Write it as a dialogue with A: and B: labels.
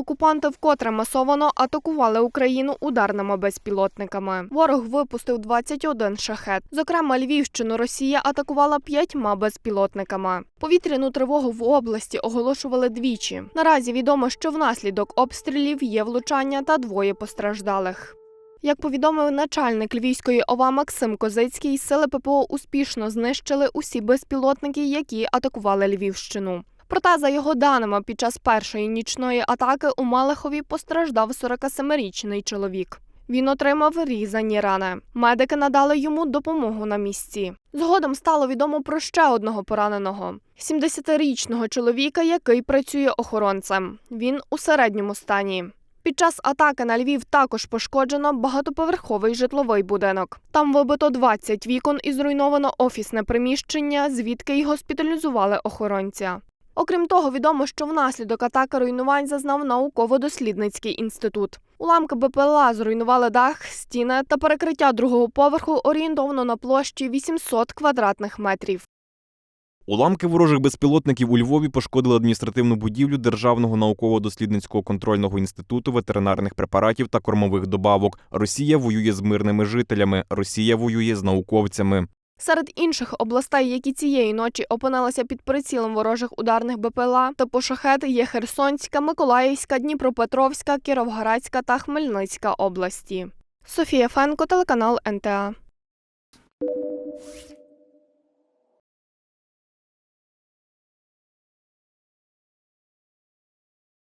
A: Окупанти вкотре масовано атакували Україну ударними безпілотниками. Ворог випустив 21 шахет. Зокрема, Львівщину Росія атакувала п'ятьма безпілотниками. Повітряну тривогу в області оголошували двічі. Наразі відомо, що внаслідок обстрілів є влучання та двоє постраждалих. Як повідомив начальник Львівської ОВА Максим Козицький, сили ППО успішно знищили усі безпілотники, які атакували Львівщину. Проте, за його даними, під час першої нічної атаки у Малихові постраждав 47-річний чоловік. Він отримав різані рани. Медики надали йому допомогу на місці. Згодом стало відомо про ще одного пораненого 70-річного чоловіка, який працює охоронцем. Він у середньому стані. Під час атаки на Львів також пошкоджено багатоповерховий житловий будинок. Там вибито 20 вікон і зруйновано офісне приміщення, звідки й госпіталізували охоронця. Окрім того, відомо, що внаслідок атаки руйнувань зазнав науково-дослідницький інститут. Уламки БПЛА зруйнували дах, стіни та перекриття другого поверху орієнтовно на площі 800 квадратних метрів.
B: Уламки ворожих безпілотників у Львові пошкодили адміністративну будівлю Державного науково-дослідницького контрольного інституту ветеринарних препаратів та кормових добавок. Росія воює з мирними жителями. Росія воює з науковцями.
A: Серед інших областей, які цієї ночі опинилися під прицілом ворожих ударних БПЛА, типу шахет є Херсонська, Миколаївська, Дніпропетровська, Кіровоградська та Хмельницька області. Софія Фенко, телеканал НТА.